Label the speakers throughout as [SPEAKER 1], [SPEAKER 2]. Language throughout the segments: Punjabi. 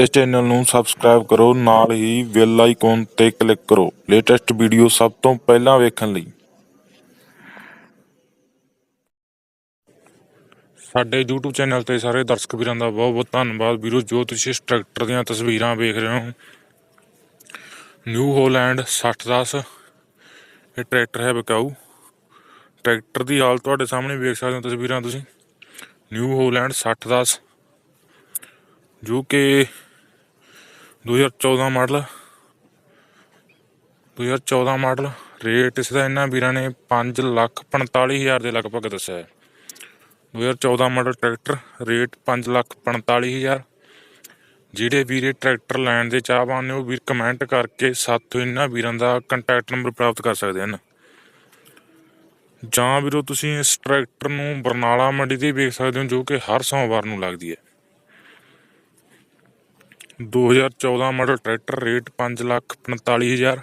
[SPEAKER 1] ਇਸ ਚੈਨਲ ਨੂੰ ਸਬਸਕ੍ਰਾਈਬ ਕਰੋ, ਨਾਲ ਹੀ ਬੈਲ ਆਈਕਨ ਤੇ ਕਲਿੱਕ ਕਰੋ। ਲੇਟੈਸਟ ਵੀਡੀਓ ਸਭ ਤੋਂ ਪਹਿਲਾਂ ਵੇਖਣ ਲਈ। ਸਾਡੇ YouTube ਚੈਨਲ ਤੇ ਸਾਰੇ ਦਰਸ਼ਕ ਵੀਰਾਂ ਦਾ ਬਹੁਤ ਬਹੁਤ ਧੰਨਵਾਦ। ਵੀਰੋ, ਜੋ ਤੁਸੀਂ ਇਸ ਟਰੈਕਟਰ ਦੀਆਂ ਤਸਵੀਰਾਂ ਵੇਖ ਰਹੇ ਹੋ ਨਿਊ ਹੋਲੈਂਡ 6010 ਇਹ ਟਰੈਕਟਰ ਹੈ ਬਕਾਊ। ਟਰੈਕਟਰ ਦੀ ਹਾਲਤ ਤੁਹਾਡੇ ਸਾਹਮਣੇ ਵੇਖ ਸਕਦੇ ਹੋ ਤਸਵੀਰਾਂ ਤੁਸੀਂ। ਨਿਊ ਹੋਲੈਂਡ 6010 ਜੋ ਕਿ 2014 ਮਾਡਲ। 2014 ਮਾਡਲ, ਰੇਟ ਇਸ ਦਾ ਇਹਨਾਂ ਵੀਰਾਂ ਨੇ 5 ਲੱਖ 45000 ਦੇ ਲਗਭਗ ਦੱਸਿਆ ਹੈ। 2014 ਮਾਡਲ ਟਰੈਕਟਰ, ਰੇਟ 5 ਲੱਖ 45000 ਜਿਹੜੇ ਵੀਰੇ ਟਰੈਕਟਰ ਲੈਣ ਦੇ ਚਾਹਵਾਨ ਨੇ, ਉਹ ਵੀਰ ਕਮੈਂਟ ਕਰਕੇ ਸਾਥੋਂ ਇਹਨਾਂ ਵੀਰਾਂ ਦਾ ਕੰਟੈਕਟ ਨੰਬਰ ਪ੍ਰਾਪਤ ਕਰ ਸਕਦੇ ਹਨ। ਜਾਂ ਵੀਰੋ, ਤੁਸੀਂ ਇਸ ਟਰੈਕਟਰ ਨੂੰ ਬਰਨਾਲਾ ਮੰਡੀ ਤੇ ਵੇਖ ਸਕਦੇ ਹੋ, ਜੋ ਕਿ ਹਰ ਸੋਮਵਾਰ ਨੂੰ ਲੱਗਦੀ ਹੈ। 2014 ਮਾਡਲ ਟਰੈਕਟਰ, ਰੇਟ 5 ਲੱਖ 45000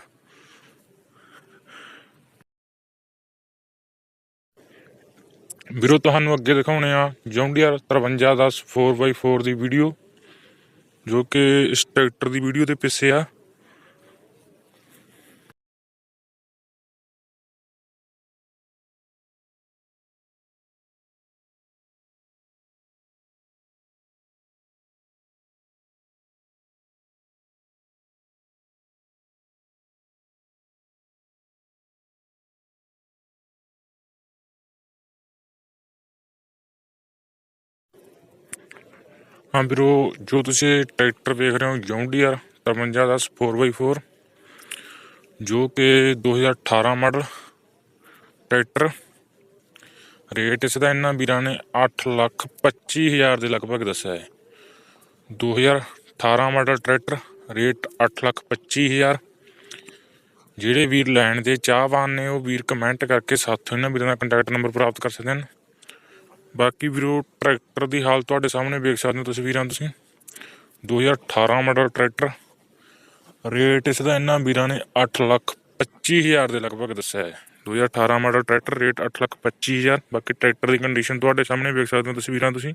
[SPEAKER 1] ਵੀਰੋ, ਤੁਹਾਨੂੰ ਅੱਗੇ ਦਿਖਾਉਣੇ ਆ ਜੌਂਡੀਆਰ 5310 4x4 ਦੀ ਵੀਡੀਓ ਜੋ ਕਿ ਇਸ ਟਰੈਕਟਰ ਦੀ ਵੀਡੀਓ ਦੇ ਪਿੱਛੇ ਆ। ਹਾਂ ਵੀਰੋ, ਜੋ ਤੁਸੀਂ ਟਰੈਕਟਰ ਵੇਖ ਰਹੇ ਹੋ ਜੌਂਡੀਆਰ 5310 4x4 ਜੋ ਕਿ 2018 ਮਾਡਲ ਟਰੈਕਟਰ। ਰੇਟ ਇਸ ਦਾ ਇਹਨਾਂ ਵੀਰਾਂ ਨੇ 8 ਲੱਖ 25 ਹਜ਼ਾਰ ਦੇ ਲਗਭਗ ਦੱਸਿਆ ਹੈ। 2018 ਮਾਡਲ ਟਰੈਕਟਰ, ਰੇਟ 8 ਲੱਖ 25 ਹਜ਼ਾਰ। ਜਿਹੜੇ ਵੀਰ ਲੈਣ ਦੇ ਚਾਹਵਾਨ ਨੇ, ਉਹ ਵੀਰ ਕਮੈਂਟ ਕਰਕੇ ਸਾਥੋਂ ਇਹਨਾਂ ਵੀਰਾਂ ਦਾ ਕੰਟੈਕਟ ਨੰਬਰ ਪ੍ਰਾਪਤ ਕਰ ਸਕਦੇ ਹਨ। ਬਾਕੀ ਵੀਰੋ, ਟਰੈਕਟਰ ਦੀ ਹਾਲਤ ਤੁਹਾਡੇ ਸਾਹਮਣੇ ਵੇਖ ਸਕਦੇ ਹੋ ਤਸਵੀਰਾਂ ਤੁਸੀਂ। 2018 ਮਾਡਲ ਟਰੈਕਟਰ। ਰੇਟ ਇਸ ਦਾ ਇਹਨਾਂ ਵੀਰਾਂ ਨੇ 8 ਲੱਖ 25 ਹਜ਼ਾਰ ਦੇ ਲਗਭਗ ਦੱਸਿਆ ਹੈ। 2018 ਮਾਡਲ ਟਰੈਕਟਰ ਰੇਟ 8 ਲੱਖ 25 ਹਜ਼ਾਰ। ਬਾਕੀ ਟਰੈਕਟਰ ਦੀ ਕੰਡੀਸ਼ਨ ਤੁਹਾਡੇ ਸਾਹਮਣੇ ਵੇਖ ਸਕਦੇ ਹੋ ਤਸਵੀਰਾਂ ਤੁਸੀਂ।